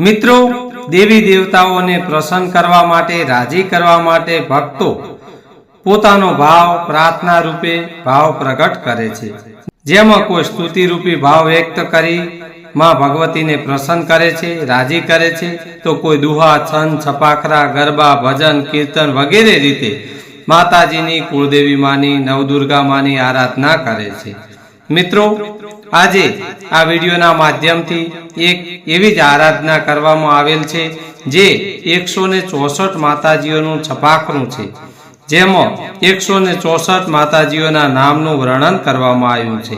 મિત્રો, દેવી દેવતાઓને પ્રસન્ન કરવા માટે, રાજી કરવા માટે ભક્તો પોતાનો ભાવ પ્રાર્થના રૂપે ભાવ પ્રગટ કરે છે. જેમાં કોઈ સ્તુતિ રૂપી ભાવ વ્યક્ત કરી માં ભગવતીને પ્રસન્ન કરે છે, રાજી કરે છે, તો કોઈ દુહા, છંદ, છપાખરા, ગરબા, ભજન, કીર્તન વગેરે રીતે માતાજીની, કુળદેવી માની, નવદુર્ગા માની આરાધના કરે છે. મિત્રો આજે આ વિડીયોના માધ્યમથી એક એવી જ આરાધના કરવામાં આવેલ છે, જે એકસો ને ચોસઠ માતાજીઓનું છપાખરું છે. જેમાં એકસો ને ચોસઠ માતાજીઓના નામનું વર્ણન કરવામાં આવ્યું છે.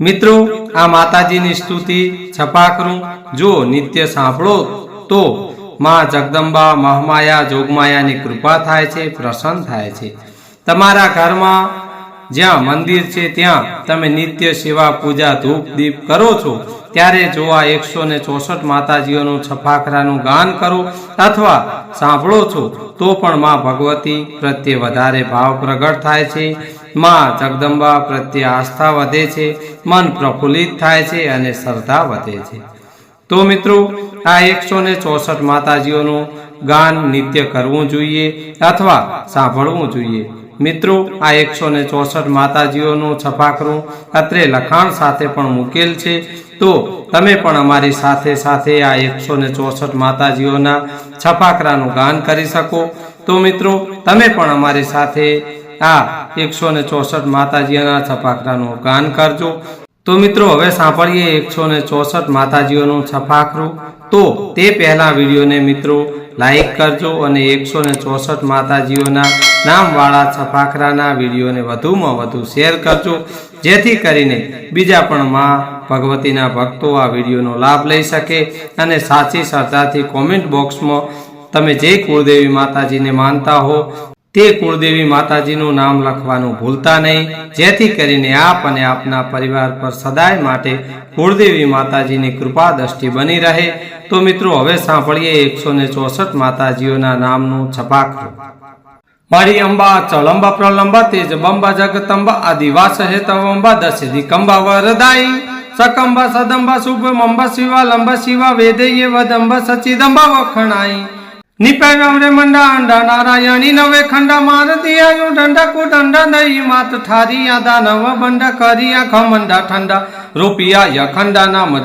મિત્રો, આ માતાજીની સ્તુતિ છપાખરું જો નિત્ય સાંભળો, તો માં જગદંબા મહામાયા જોગમાયાની કૃપા થાય છે, પ્રસન્ન થાય છે. તમારા ઘરમાં જ્યાં મંદિર છે ત્યાં તમે નિત્ય સેવા પૂજા ધૂપ દીપ કરો છો, ત્યારે જો આ એકસો ને ચોસઠ માતાજીઓનું છફાખરાનું ગાન કરો અથવા સાંભળો છો, તો પણ માં ભગવતી પ્રત્યે વધારે ભાવ પ્રગટ થાય છે. માં જગદંબા પ્રત્યે આસ્થા વધે છે, મન પ્રફુલ્લિત થાય છે અને શ્રદ્ધા વધે છે. તો મિત્રો, આ એકસો ને ચોસઠ માતાજીઓનું ગાન નિત્ય કરવું જોઈએ અથવા સાંભળવું જોઈએ. મિત્રો, આ એકસો ને ચોસઠ માતાજીઓનું છપાકરું અત્રે લખાણ સાથે પણ મૂકેલ છે. તો તમે પણ અમારી સાથે સાથે આ એકસો ને ચોસઠ માતાજીઓના છપાકરાનું ગાન કરી શકો. તો મિત્રો, તમે પણ અમારી સાથે આ એકસો ને ચોસઠ માતાજીઓના છપાકરાનું ગાન કરજો. તો મિત્રો, હવે સાંભળીએ એકસો ને ચોસઠ માતાજીઓનું છપાકરું. તો તે પહેલા વિડીયોને મિત્રો લાઈક કરજો અને એકસો ને ચોસઠ માતાજીઓના નામવાળા છફાખરાના વિડીયોને વધુમાં વધુ શેર કરજો, જેથી કરીને બીજા પણ માં ભગવતીના ભક્તો આ વિડીયોનો લાભ લઈ શકે અને સાચી શ્રદ્ધાથી કોમેન્ટ બોક્સમાં તમે જે કુળદેવી માતાજીને માનતા હો તે કુળદેવી માતાજીનું નામ લખવાનું ભૂલતા નહીં. જેથી કરીને આપ અને આપના પરિવાર પર સદાય માટે કુળદેવી માતાજીની કૃપા દ્રષ્ટિ બની રહે. તો મિત્રો, હવે સાંભળીએ એકસો ને ચોસઠ માતાજીઓના નામનું છપાખરું મારી અંબા, ચળંબા પ્રલંબા તેજ બંબા જગતંબા, આદિવાસ હેતવંબા દશ કંબા વરદાઈ, સકંબા, સદંબા શુભ મંબા શિવા લંબા શિવા વેદયે વદંબા, સચિદંબા, વખણાઈ. નિપાવ્યમરે મંડા અંડા નારાયણી નવે ખંડા માર દિયાયુ દંડા કુ દંડા દઈ માત ઠારી આદા નવ બંડા કરિયા ખમંડા ઠંડા રૂપિયા યખંડા નામ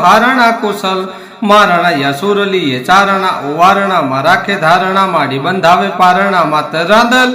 હારણા કુશલ મારણા યસુરલીએ ચારણા ઓવારણા માં ધારણા માડી બંધાવે પારણા માત રાંદલ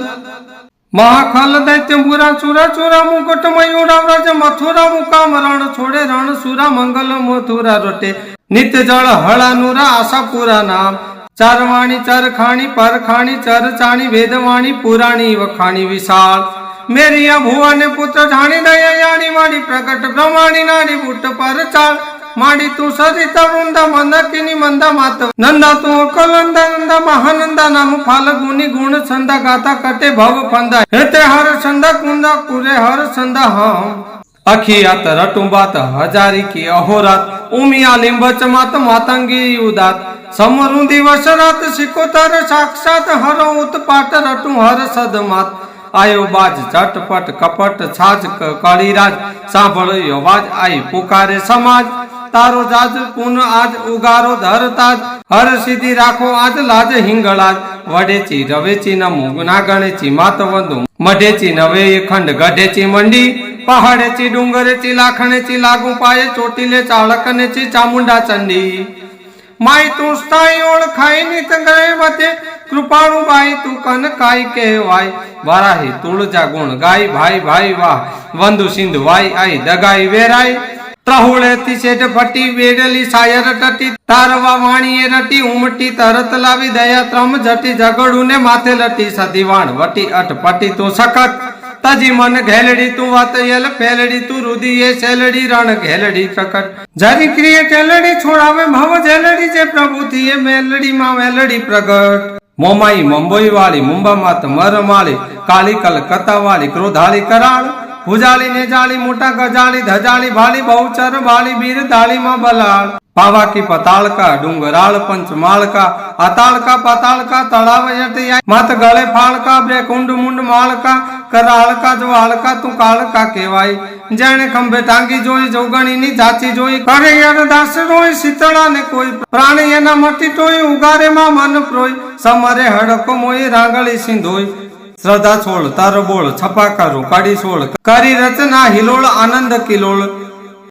મહાખલ દૈત્ય પુરા સુરા ચુરા મુકટ મયુરા વ્રજ મથુરા મુકામ રણ છોડે રણ સુરા મંગલ મથુરા રોટે નિત્ય જળ હળા નુરા આશાપુરા નામ ચારવાણી ચરખાણી પરખાણી ચરચાણી વેદવાણી પુરાણી વખાણી વિશાળ મેરિયા ભુવાને પુત્ર જાણી દયા યાણી વાણી પ્રગટ બ્રહ્માણી નારી બુટ પર ચાળ સરિતા વૃંદા મંદાકિની મંદા માત નંદા તું અકલંદા નંદા મહાનંદા નામ ફાલગુની ગુણ છંદા ગાતા કટે ભવ ફંદા હેતે હર છંદા કુંદા કુરે હર છંદા હમ અખિયાત રટુંબાત હજારી કી અહોરાત ઉમિયા લિંબચ માત માતંગી ઉદાત સમરું દિવસ રાત સિકોતર સાક્ષાત હર ઉત્પાટ રટું હર સદમાત આયો બાજ ઝટપટ કપટ છાજ કળી રાજ સાંભળ્યો વાજ આઈ પુકારે સમાજ તારો જાજ પુન આજ ઉગારો ધરતાજ હર સીધી રાખો આજ લાજ હિંગળાજ વડેચી રવેચી નમો ના ગણેચી માત વંદુ મઢેચી નવે ખંડ ગઢેચી મંડી પહાડેચી ડુંગરેચી લાખણેચી લાગુ પાયે ચોટીલે ચાળકનેચી ચામુંડા ચંડી માય તું સ્થાઈ ઓળખાય નિત ગયે વતે કૃપાળુ બાઈ તું કન કાઈ કહેવાય વરાહી તુળજા ગુણ ગાય ભાઈ ભાઈ વાહ વંદુ સિંધુ વાઈ આઈ દગાઈ વેરાય ત્રહુળેથી શેઠ ફટી, વેડલી સાયર ટટી, તારવા વાણીએ રટી, ઉમટી તરત લાવી દયા ત્રમ જટી ઝઘડું ને માથે લટી સતીવાણ વટી અટપટી તું સખત. તજી મન ઘેલડી, તું વાતયલ ફેલડી, તું રુદીએ શેલડી, રણ ઘેલડી પ્રકટ જરી ક્રિય ટેલડી છોડાવે, ભવ જેલડી જે પ્રભુથી એ મેલડી માં મેલડી પ્રગટ. મોમાઈ મુંબઈ વાળી મુંબા માત મરમાળી, કાળી કલકત્તા વાળી ક્રોધાળી કરાળ. ભુજાળી ને જાળી મોટા ગજાળી ધજાળી ભાળી બહુચર ભાળી બીર ધાળીમાં બલાળ. પાવાકી, પતાળકા, ડુંગરાળ, પંચમાળકા અતાળકા પતાળકા, તળાવ યટયા મત ગળે, ફાળકા બે કુંડ મુંડ, માળકા, કરાળકા જો આળકા તું કાળકા કહેવાય. જેણે ખંભે ટાંગી જોઈ, જોગણીની જાચી જોઈ, કરે અરદાસ રોય શીતળા ને કોઈ પ્રાણી એના મટી ટોય ઉગારે માં મન પ્રોય સમરે હડકો મોય રાંગળી સિંધોય. શ્રદ્ધા છોડ તરબોળ છપાકા રૂપાડી છોડ કરી રચના, હિલોળ, આનંદ, કિલોળ.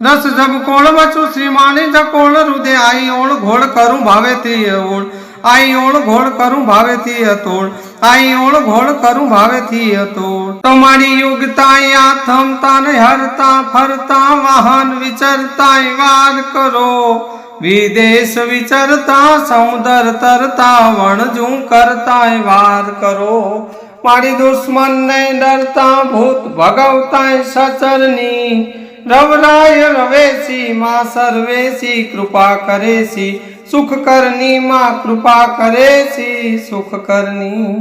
રસ જબ કોળ વચુ શ્રીમાણી જકોળ રુદે આઈ ઓળ, ઘોળ કરું ભાવે તી ઓળ. આઈ ઓળ, ઘોળ કરું ભાવે થી અતોળ આઈ ઓળ, ઘોળ કરું ભાવે થી અતોળ તમારી યુગતા થમતા ને હરતા, ફરતા, વાહન વિચરતા વાર કરો. વિદેશ વિચરતા, સમુદર તરતા, વણજું કરતા વાર કરો. મારી દુશ્મન ને ડરતા ભૂત ભગવતા સચરની રવરાય રવેસી માં સર્વેસી કૃપા કરેસી સુખ કરની માં કૃપા કરેસી સુખ કરની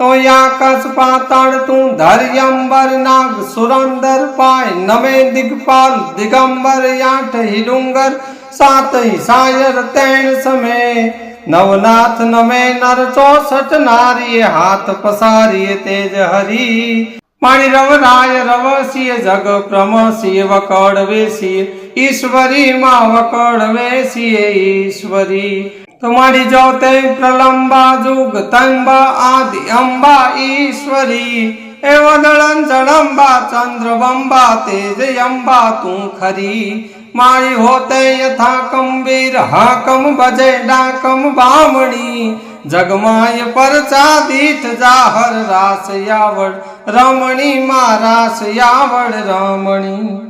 તો આકાશ પાતાળ તું ધર્યંબર નાગ સુરંદર પાય નમે દિગપાલ દિગંબર યાઠ હિડુંગર સાત સાયર તેણ સમે નવનાથ નમે નર ચોસઠ નારીએ હાથ પસારીએ તેજ હરી. માણી રવરાય રવસીય જગ પ્રમસીય વકડ વેસીય ઈશ્વરી માં વકડ વેસીય ઈશ્વરી. તમારી જ્યોતે પ્રલંબા જુગ તંબા આદિ અંબા ઈશ્વરી. એ વદળન જડંબા ચંદ્રબંબા તેજ અંબા તું ખરી. माळी होते यथा कंबीर हाकम बजे डाकम बामणी जगमाय परचा दीठ जाहर रास यावड रमणी मारास यावड रमणी.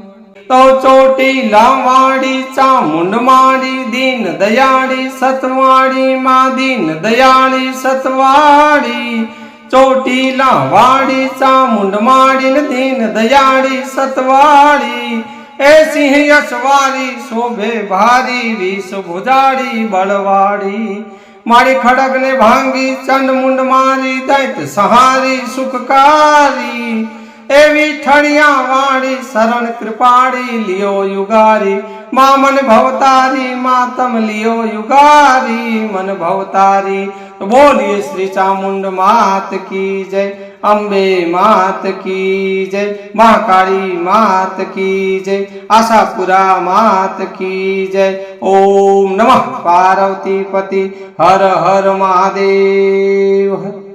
तो चोटी लावाड़ी लावाडीचा मुंडमाडी दीन दयाळी सतवाडी मा दीन दयाळी सतवाडी. चोटी लावाड़ी लावाडीचा मुंडमाडी दीन दयाळी सतवाडी. એ સિંહ યશવારી શોભે ભારી વિષ ભુજાડી બળવાડી મારી ખડગ ને ભાંગી ચંડ મુંડ મારી, દૈત સહારી, સુખકારી. એવી ઠળિયા વાળી, શરણ કૃપાળી, લિયો યુગારી. મા મન ભવતારી, મા તમ લિયો યુગારી. મન ભવતારી બોલીએ શ્રી ચામુંડ માત કી જય અંબે માત કી જય મહાકાળી માત કી જય આશાપુરા માત કી જય ઓમ નમઃ પાર્વતી પતિ હર હર મહાદેવ